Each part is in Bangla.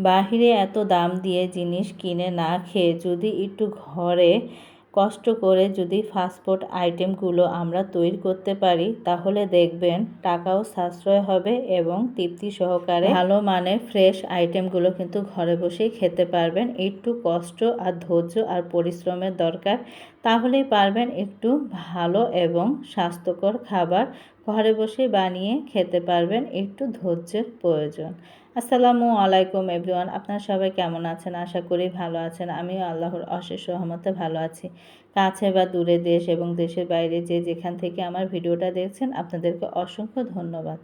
বাহিরে এত দাম দিয়ে জিনিস কিনে না খেয়ে যদি একটু ঘরে কষ্ট করে যদি ফাস্টফুড আইটেমগুলো আমরা তৈরি করতে পারি, তাহলে দেখবেন টাকাও সাশ্রয় হবে এবং তৃপ্তি সহকারে ভালো মানের ফ্রেশ আইটেমগুলো কিন্তু ঘরে বসেই খেতে পারবেন। একটু কষ্ট আর ধৈর্য আর পরিশ্রমের দরকার তাহলেই পারবেন একটু ভালো এবং স্বাস্থ্যকর খাবার ঘরে বসেই বানিয়ে খেতে পারবেন, একটু ধৈর্যের প্রয়োজন। আসসালামু আলাইকুম এভরিওয়ান, আপনারা সবাই কেমন আছেন? আশা করি ভালো আছেন। আমিও আল্লাহর অশেষ সহমতে ভালো আছি। কাছে বা দূরে দেশ এবং দেশের বাইরে যে যেখান থেকে আমার ভিডিওটা দেখছেন, আপনাদেরকে অসংখ্য ধন্যবাদ।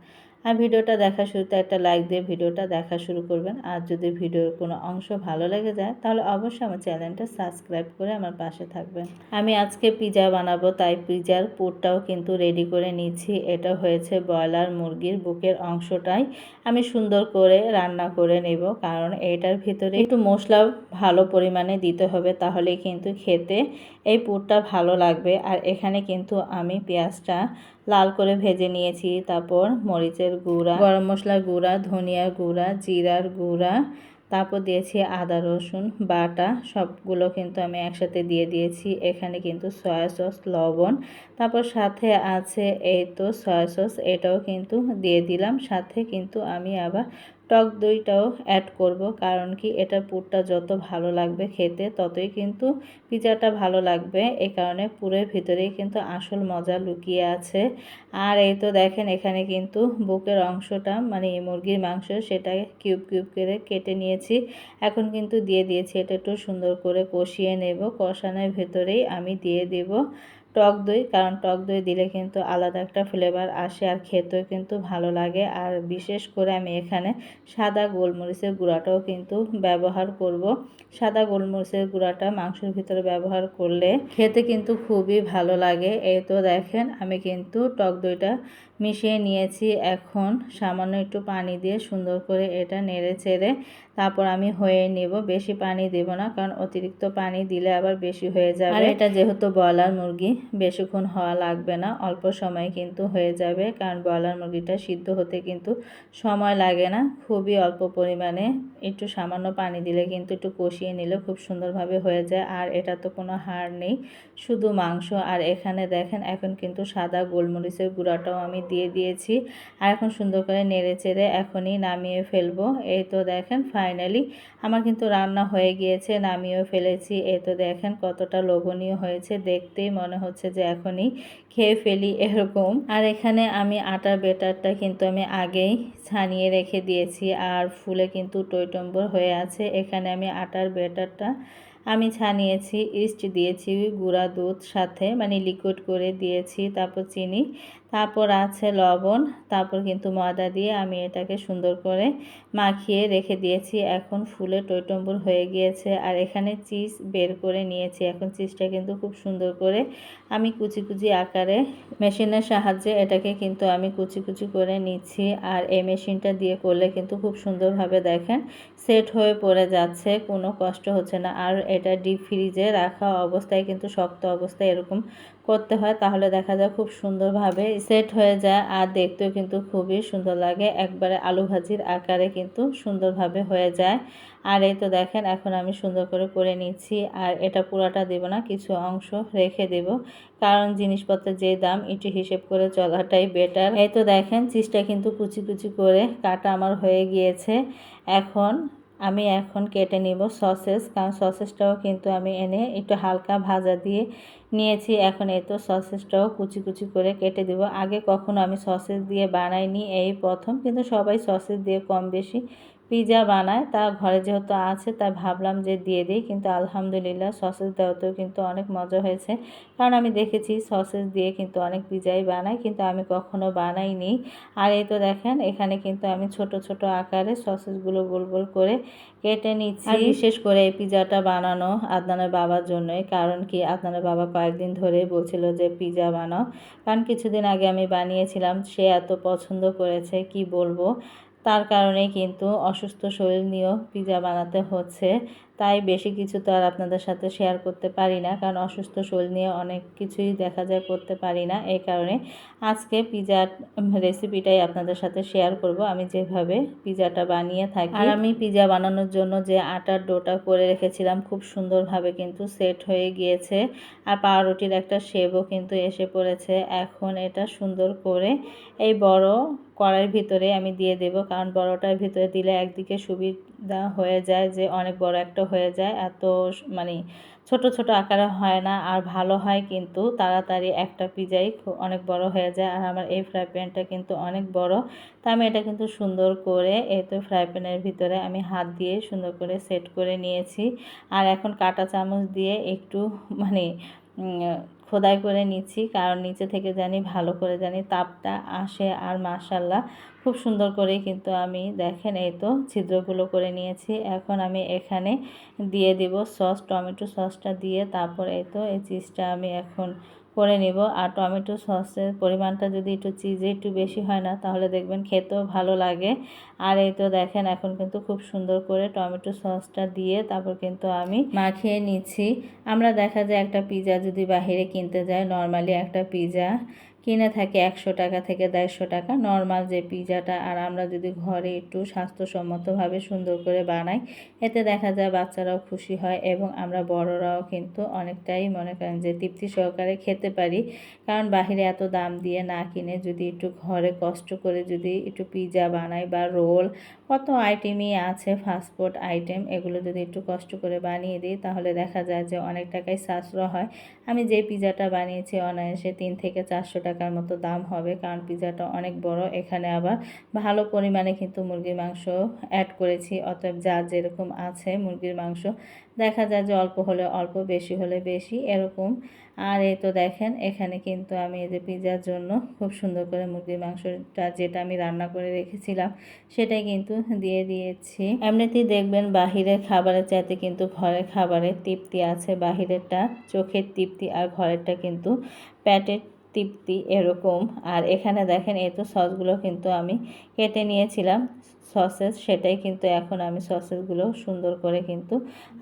আর ভিডিওটা দেখা শুরুতে একটা লাইক দিয়ে ভিডিওটা দেখা শুরু করবেন। আর যদি ভিডিওর কোনো অংশ ভালো লেগে যায়, তাহলে অবশ্যই আমার চ্যানেলটা সাবস্ক্রাইব করে আমার পাশে থাকবেন। আমি আজকে পিজা বানাবো, তাই পিজার পুরটাও কিন্তু রেডি করে নিচ্ছি। এটা হয়েছে ব্রয়লার মুরগির বুকের অংশটাই আমি সুন্দর করে রান্না করে নেব, কারণ এটার ভিতরে একটু মশলা ভালো পরিমাণে দিতে হবে, তাহলে কিন্তু খেতে এই পুরটা ভালো লাগবে। আর এখানে কিন্তু আমি পেঁয়াজটা লাল করে ভেজে নিয়েছি। তারপর মরিচের গুঁড়া, গরম মশলার গুঁড়া, ধনিয়ার গুঁড়া, জিরার গুঁড়া, তারপর দিয়েছি আদা, রসুন, বাটা, সবগুলো কিন্তু আমি একসাথে দিয়ে দিয়েছি। এখানে কিন্তু সয়া সস, লবণ, তারপর সাথে আছে এই তো সয়া সস, এটাও কিন্তু দিয়ে দিলাম। সাথে কিন্তু আমি আবার টক দইটাও অ্যাড করব, কারণ কি এটা পুরটা যত ভালো লাগবে খেতে, ততই কিন্তু পিজাটা ভালো লাগবে। এই কারণে পুরের ভিতরেই কিন্তু আসল মজা লুকিয়ে আছে। আর এই তো দেখেন এখানে কিন্তু বুকের অংশটা মানে মুরগির মাংস, সেটা কিউব কিউব করে কেটে নিয়েছি। এখন কিন্তু দিয়ে দিয়েছি, এটা একটু সুন্দর করে কষিয়ে নেব। কষানোর ভেতরেই আমি দিয়ে দেব টক দই, কারণ টক দই দিলে কিন্তু আলাদা একটা ফ্লেভার আসে আর খেতেও কিন্তু ভালো লাগে। আর বিশেষ করে আমি এখানে সাদা গোলমরিচের গুঁড়াটাও কিন্তু ব্যবহার করব। সাদা গোলমরিচের গুঁড়াটা মাংসের ভিতরে ব্যবহার করলে খেতে কিন্তু খুবই ভালো লাগে। এই তো দেখেন, আমি কিন্তু টক দইটা মিশিয়ে নিয়েছি। এখন সামান্য একটু পানি দিয়ে সুন্দর করে এটা নেড়ে চেড়ে তারপর আমি হয়ে নেব। বেশি পানি দেব না, কারণ অতিরিক্ত পানি দিলে আবার বেশি হয়ে যাবে। আর এটা যেহেতু ব্রয়লার মুরগি, বেশিক্ষণ হওয়া লাগবে না, অল্প সময় কিন্তু হয়ে যাবে, কারণ ব্রয়লার মুরগিটা সিদ্ধ হতে কিন্তু সময় লাগে না। খুবই অল্প পরিমাণে একটু সামান্য পানি দিলে কিন্তু একটু কষিয়ে নিলে খুব সুন্দরভাবে হয়ে যায়। আর এটা তো কোনো হাড় নেই, শুধু মাংস। আর এখানে দেখেন, এখন কিন্তু সাদা গোলমরিচের গুঁড়াটাও আমি দিয়ে দিয়েছি। আর এখন সুন্দর করে নেড়ে চেড়ে এখনই নামিয়ে ফেলব। এই তো দেখেন ফাইনালি আমার কিন্তু রান্না হয়ে গিয়েছে, নামিয়েও ফেলেছি। এই তো দেখেন, কতটা লোভনীয় হয়েছে। দেখতেই মনে হচ্ছে যে এখনই খেয়ে ফেলি এরকম। আর এখানে আমি আটার বেটারটা কিন্তু আমি আগেই ছানিয়ে রেখে দিয়েছি। আর ফুলে কিন্তু টইটম্বর হয়ে আছে। এখানে আমি আটার ব্যাটারটা আমি ছানিয়েছি, ইস্ট দিয়েছি, গুঁড়া দুধ সাথে মানে লিকুইড করে দিয়েছি, তারপর চিনি তারপর আছে লবণ, তারপর কিন্তু ময়দা দিয়ে আমি এটাকে সুন্দর করে মাখিয়ে রেখে দিয়েছি। এখন ফুলে টইটম্বুর হয়ে গিয়েছে আর এখানে চিজ বের করে নিয়েছি। এখন চিজটা কিন্তু খুব সুন্দর করে আমি কুচি কুচি আকারে মেশিনের সাহায্যে এটাকে কিন্তু আমি কুচি কুচি করে নিচ্ছি আর এই মেশিনটা দিয়ে করলে কিন্তু খুব সুন্দরভাবে দেখেন সেট হয়ে পড়ে যাচ্ছে, কোনো কষ্ট হচ্ছে না। আর এটা ডিপ ফ্রিজে রাখা অবস্থায় কিন্তু শক্ত অবস্থায় এরকম করতে হয়, তাহলে দেখা যায় খুব সুন্দরভাবে সেট হয়ে যায়। আর দেখতেও কিন্তু খুবই সুন্দর লাগে। একবারে আলু ভাজির আকারে কিন্তু সুন্দরভাবে হয়ে যায়। আর এই তো দেখেন, এখন আমি সুন্দর করে করে নিচ্ছি। আর এটা পুরাটা দেব না, কিছু অংশ রেখে দেব। কারণ জিনিসপত্রের যে দাম এটি হিসেব করে চলাটাই বেটার এই তো দেখেন চিজটা কিন্তু কুচি কুচি করে কাটা আমার হয়ে গিয়েছে। এখন আমি এখন কেটে নিব সসেস, কারণ সসেসটাও কিন্তু আমি এনে একটু হালকা ভাজা দিয়ে নিয়েছি, এখন এই তো সসেসটাও কুচি কুচি করে কেটে দেব। আগে কখনো আমি সসেস দিয়ে বানাইনি এই প্রথম, কিন্তু সবাই সসেস দিয়ে কম বেশি পিজা বানায়। তা ঘরে যেহেতু আছে, তা ভাবলাম যে দিয়ে দিই, কিন্তু আলহামদুলিল্লাহ সসেস দেওয়াতেও কিন্তু অনেক মজা হয়েছে। কারণ আমি দেখেছি সসেস দিয়ে কিন্তু অনেক পিজাই বানায়, কিন্তু আমি কখনো বানাইনি। আর এই তো দেখেন, এখানে কিন্তু আমি ছোট ছোট আকারে সসেসগুলো গোল গোল করে কেটে নিচ্ছি। বিশেষ করে এই পিজাটা বানানো আদনানের বাবার জন্যই, কারণ কি আদনানের বাবা কয়েকদিন ধরে বলছিল যে, পিজা বানাও। কারণ কিছুদিন আগে আমি বানিয়েছিলাম, সে এত পছন্দ করেছে, কি বলব? তার কারণে কিন্তু অসুস্থ শরীর নিয়েও পিজা বানাতে হচ্ছে। তাই বেশি কিছু তো আর আপনাদের সাথে শেয়ার করতে পারি না, কারণ অসুস্থ শরীর নিয়ে অনেক কিছুই দেখা যায় করতে পারি না। এই কারণে আজকে পিজার রেসিপিটাই আপনাদের সাথে শেয়ার করব। আমি যেভাবে পিজাটা বানিয়ে থাকি আর আমি পিজা বানানোর জন্য যে আটার ডোটা করে রেখেছিলাম, খুব সুন্দরভাবে কিন্তু সেট হয়ে গিয়েছে। আর পাউরুটির একটা শেবও কিন্তু এসে পড়েছে। এখন এটা সুন্দর করে এই বড় কড়াইয়ের ভিতরে আমি দিয়ে দেব, কারণ বড়টার ভিতরে দিলে একদিকে সুবিধা হয়ে যায় যে অনেক বড় একটা হয়ে যায়। এত মানে ছোট ছোট আকারে হয় না আর ভালো হয় কিন্তু তাড়াতাড়ি একটা পিজাই অনেক বড় হয়ে যায়। আর আমার এই ফ্রাই প্যানটা কিন্তু অনেক বড়। তা আমি এটা কিন্তু সুন্দর করে এই তো ফ্রাই প্যানের ভিতরে আমি হাত দিয়ে সুন্দর করে সেট করে নিয়েছি। আর এখন কাটা চামচ দিয়ে একটু মানে খোদাই করে নিচ্ছি। কারণ নিচে থেকে জানি ভালো করে জানি তাপটা আসে। আর মাশাল্লাহ খুব সুন্দর করে কিন্তু আমি দেখেন এই তো ছিদ্রগুলো করে নিয়েছি। এখন আমি এখানে দিয়ে দিব সস, টমেটো সসটা দিয়ে তারপর এই তো এই চিজটা আমি এখন করে নিব। আর টমেটো সসের পরিমাণটা যদি একটু চিজে একটু বেশি হয় না, তাহলে দেখবেন খেতেও ভালো লাগে। আর এই তো দেখেন এখন কিন্তু খুব সুন্দর করে টমেটো সসটা দিয়ে তারপর কিন্তু আমি মাখিয়ে নিচ্ছি। আমরা দেখা যায় একটা পিজা যদি বাহিরে কিনতে যাই নর্মালি একটা পিজা কিনে থাকে একশো টাকা থেকে দেড়শো টাকা। নর্মাল যে পিজাটা আর আমরা যদি ঘরে একটু স্বাস্থ্যসম্মতভাবে সুন্দর করে বানাই, এতে দেখা যায় বাচ্চারাও খুশি হয় এবং আমরা বড়রাও কিন্তু অনেকটাই মনে করেন যে তৃপ্তি সহকারে খেতে পারি। কারণ বাহিরে এত দাম দিয়ে না কিনে যদি একটু ঘরে কষ্ট করে যদি একটু পিজা বানাই বা রোল কত আইটেমই আছে ফাস্টফুড আইটেম এগুলো যদি একটু কষ্ট করে বানিয়ে দিই, তাহলে দেখা যায় যে অনেক টাকাই সাশ্রয় হয়। আমি যে পিজাটা বানিয়েছি অনায়াসে তিন থেকে চারশো টাকার মতো দাম হবে, কারণ পিজাটা অনেক বড়। এখানে আবার ভালো পরিমাণে কিন্তু মুরগির মাংস অ্যাড করেছি, অতএব যা যেরকম আছে মুরগির মাংস দেখা যায় যে অল্প হলে অল্প, বেশি হলে বেশি, এরকম। আর এই তো দেখেন, এখানে কিন্তু আমি এই যে পিজার জন্য খুব সুন্দর করে মুরগির মাংসটা যেটা আমি রান্না করে রেখেছিলাম, সেটাই কিন্তু দিয়ে দিয়েছি। এমনিতেই দেখবেন বাহিরের খাবারের চাইতে কিন্তু ঘরের খাবারের তৃপ্তি আছে, বাহিরেরটা চোখের তৃপ্তি আর ঘরেরটা কিন্তু প্যাটের তৃপ্তি এরকম। আর এখানে দেখেন এই তো সসগুলো কিন্তু আমি কেটে নিয়েছিলাম। সসেস, সেটাই কিন্তু এখন আমি সসেসগুলো সুন্দর করে কিন্তু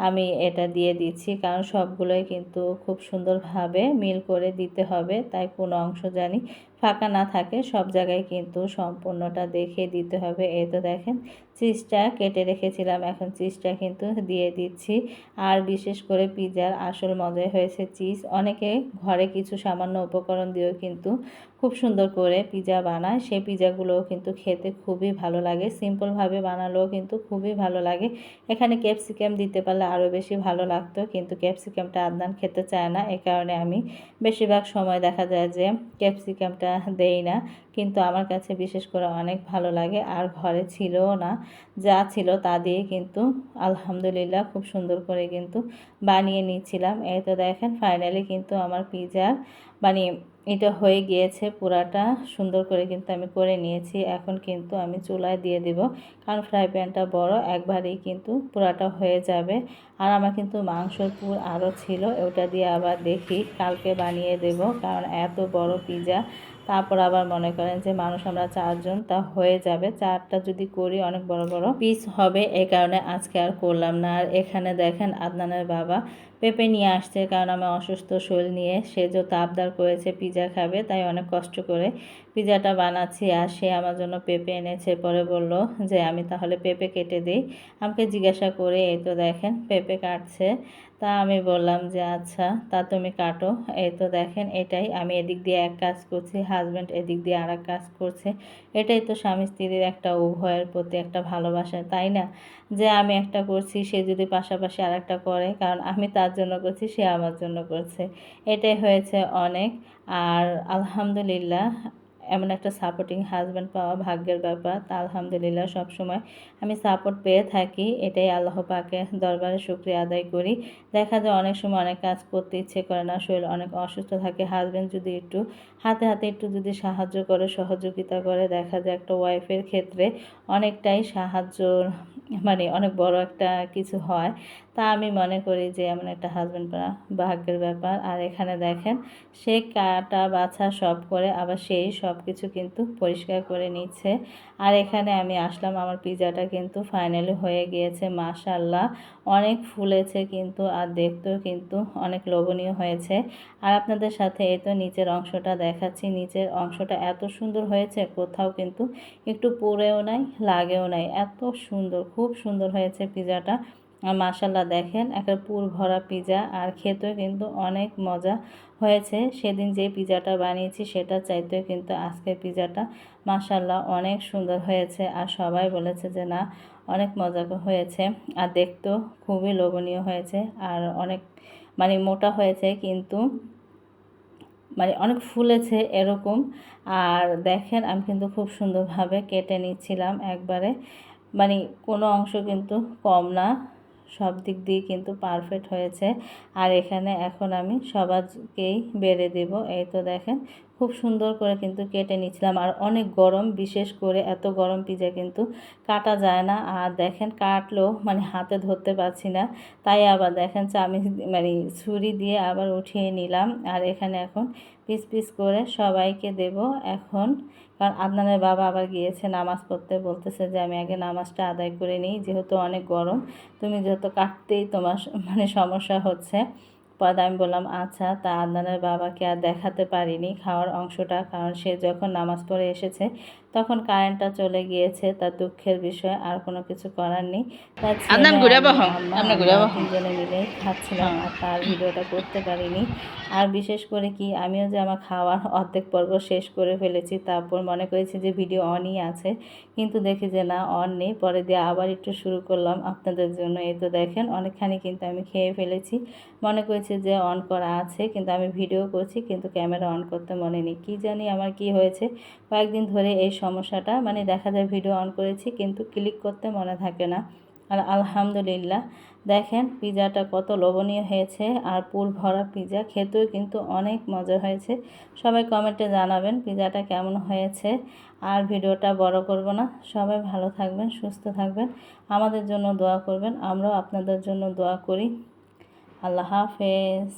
আমি এটা দিয়ে দিচ্ছি। কারণ সবগুলোই কিন্তু খুব সুন্দরভাবে মিল করে দিতে হবে, তাই কোনো অংশ জানি ফাঁকা না থাকে, সব জায়গায় কিন্তু সম্পূর্ণটা দেখে দিতে হবে। এই তো দেখেন, চিজটা কেটে রেখেছিলাম, এখন চিজটা কিন্তু দিয়ে দিচ্ছি। আর বিশেষ করে পিজার আসল মজাই হয়েছে চিজ। অনেকে ঘরে কিছু সামান্য উপকরণ দিয়েও কিন্তু খুব সুন্দর করে পিজা বানায়। সেই পিজাগুলোও কিন্তু খেতে খুবই ভালো লাগে। সিম্পলভাবে বানালেও কিন্তু খুবই ভালো লাগে। এখানে ক্যাপসিকাম দিতে পারলে আরও বেশি ভালো লাগতো, কিন্তু ক্যাপসিকামটা আদনান খেতে চায় না। এ কারণে আমি বেশিরভাগ সময় দেখা যায় যে ক্যাপসিকামটা দেই না। কিন্তু আমার কাছে বিশেষ করে অনেক ভালো লাগে। আর ঘরে ছিল না। যা ছিল তা দিয়ে কিন্তু আলহামদুলিল্লাহ খুব সুন্দর করে কিন্তু বানিয়ে নিচ্ছিলাম। এই তো দেখেন ফাইনালি কিন্তু আমার পিজার মানে এটা হয়ে গিয়েছে পুরাটা। সুন্দর করে কিন্তু আমি করে নিয়েছি। এখন কিন্তু আমি চুলায় দিয়ে দিব। কারণ ফ্রাই প্যানটা বড়, একবারেই কিন্তু পুরাটা হয়ে যাবে। আর আমার কিন্তু মাংসর পুর আরও ছিল, ওটা দিয়ে আবার দেখি, কালকে বানিয়ে দেব। কারণ এত বড় পিজা তারপর আবার মনে করেন যে মানুষ আমরা চারজন, তা হয়ে যাবে। চারটা যদি করি, অনেক বড় বড় পিস হবে। এই কারণে আজকে আর করলাম না। আর এখানে দেখেন আদনানের বাবা পেঁপে নিয়ে আসছে। কারণ আমি অসুস্থ শরীর নিয়ে সে যত আবদার করেছে পিজা খাবে, তাই অনেক কষ্ট করে পিজাটা বানাচ্ছি। আর সে আমার জন্য পেঁপে এনেছে। পরে বলল যে, আমি তাহলে পেঁপে কেটে দিই। আমাকে জিজ্ঞাসা করে, এই তো দেখেন পেঁপে কাটছে। তা আমি বললাম যে আচ্ছা তা তুমি কাটো। এই তো দেখেন এটাই। আমি এদিক দিয়ে এক কাজ করছি। হাজব্যান্ড এদিক দিয়ে আর কাজ করছে। এটাই তো স্বামী স্ত্রীর একটা উভয়ের প্রতি একটা ভালোবাসা, তাই না? যে আমি একটা করছি, সে যদি পাশাপাশি আর একটা করে, কারণ আমি তার জন্য করছি, সে আমার জন্য করছে। এটাই হয়েছে অনেক। আর আলহামদুলিল্লাহ এমন একটা সাপোর্টিং হাজব্যান্ড পাওয়া ভাগ্যের ব্যাপার। তা আলহামদুলিল্লাহ সবসময় আমি সাপোর্ট পেয়ে থাকি। এটাই আল্লাহ পাকে দরবারে শুক্রিয়া আদায় করি। দেখা যায় অনেক সময় অনেক কাজ করতে ইচ্ছে করে না, শরীর অনেক অসুস্থ থাকে। হাজব্যান্ড যদি একটু হাতে হাতে একটু যদি সাহায্য করে, সহযোগিতা করে, দেখা যায় একটা ওয়াইফের ক্ষেত্রে অনেকটাই সাহায্য মানে অনেক বড় একটা কিছু হয়। তা আমি মনে করি যে এমন একটা হাজব্যান্ড পাওয়া ভাগ্যের ব্যাপার। আর এখানে দেখেন, সে কাটা, বাছা সব করে আবার সেই সব কিছু কিন্তু পরিষ্কার করে নিচ্ছে। আর এখানে আমি আসলাম, আমার পিজাটা কিন্তু ফাইনালি হয়ে গিয়েছে মাশাল্লাহ অনেক ফুলেছে কিন্তু, আর দেখতেও কিন্তু অনেক লোভনীয় হয়েছে। আর আপনাদের সাথে এই তো নিচের অংশটা দেখাচ্ছি। নিচের অংশটা এত সুন্দর হয়েছে, কোথাও কিন্তু একটু পরেও নাই, লাগেও নাই। এত সুন্দর, খুব সুন্দর হয়েছে পিজাটা। আর মাসাল্লাহ দেখেন, একটা পুর ভরা পিজা আর খেতেও কিন্তু অনেক মজা হয়েছে। সেদিন যে পিজাটা বানিয়েছি সেটা চাইতেও কিন্তু আজকে পিজাটা মাসাল্লাহ অনেক সুন্দর হয়েছে। আর সবাই বলেছে যে, না, অনেক মজা হয়েছে। আর দেখতেও খুবই লোভনীয় হয়েছে। আর অনেক মানে মোটা হয়েছে কিন্তু মানে অনেক ফুলেছে এরকম। আর দেখেন, আমি কিন্তু খুব সুন্দরভাবে কেটে নিচ্ছিলাম একবারে। মানে কোনো অংশ কিন্তু কম না। সব দিক দিয়ে কিন্তু পারফেক্ট হয়েছে। আর এখানে এখন আমি সবাইকেই বেড়ে দেব। এই তো দেখেন খুব সুন্দর করে কিন্তু কেটে নিচ্ছিলাম। আর অনেক গরম, বিশেষ করে এত গরম পিজা কিন্তু কাটা যায় না। আর দেখেন কাটলেও মানে হাতে ধরতে পারছি না। তাই আবার দেখেন আমি মানে ছুরি দিয়ে আবার উঠিয়ে নিলাম। আর এখানে এখন পিস পিস করে সবাইকে দেব এখন। কারণ আদনানের বাবা আবার গিয়েছে নামাজ পড়তে। বলতেছে যে, আমি আগে নামাজটা আদায় করে নিই, যেহেতু অনেক গরম। তুমি যেহেতু কাটতেই তোমার মানে সমস্যা হচ্ছে। পরে আমি বললাম আচ্ছা তা আদনানের বাবাকে আর দেখাতে পারিনি খাওয়ার অংশটা কারণ সে যখন নামাজ পড়ে এসেছে তখন কারেন্টটা চলে গিয়েছে তার দুঃখের বিষয় আর কোনো কিছু করার নেই। তিনজনে মিলে খাচ্ছিলাম আর তার ভিডিওটা করতে পারিনি। আর বিশেষ করে কি আমিও যে আমার খাওয়ার অর্ধেক পর্ব শেষ করে ফেলেছি তারপর মনে করেছি যে ভিডিও অনই আছে কিন্তু দেখি যে না অন নেই। পরে দিয়ে আবার একটু শুরু করলাম আপনাদের জন্য। এই তো দেখেন অনেকখানি কিন্তু আমি খেয়ে ফেলেছি। মনে করেছি যে অন করা আছে, কিন্তু আমি ভিডিও করছি, কিন্তু ক্যামেরা অন করতে মনে নেই। কী জানি আমার কি হয়েছে? কয়েকদিন ধরে এই সমস্যাটা মানে দেখা যায় ভিডিও অন করেছি, কিন্তু ক্লিক করতে মনে থাকে না। আর আলহামদুলিল্লাহ, দেখেন পিজাটা কত লোভনীয় হয়েছে, আর পুর ভরা পিজা, খেতেও কিন্তু অনেক মজা হয়েছে। সবাই কমেন্টে জানাবেন পিজাটা কেমন হয়েছে, আর ভিডিওটা বড় করব না। সবাই ভালো থাকবেন, সুস্থ থাকবেন। আমাদের জন্য দোয়া করবেন, আমরাও আপনাদের জন্য দোয়া করি। আল্লাহ হাফেজ।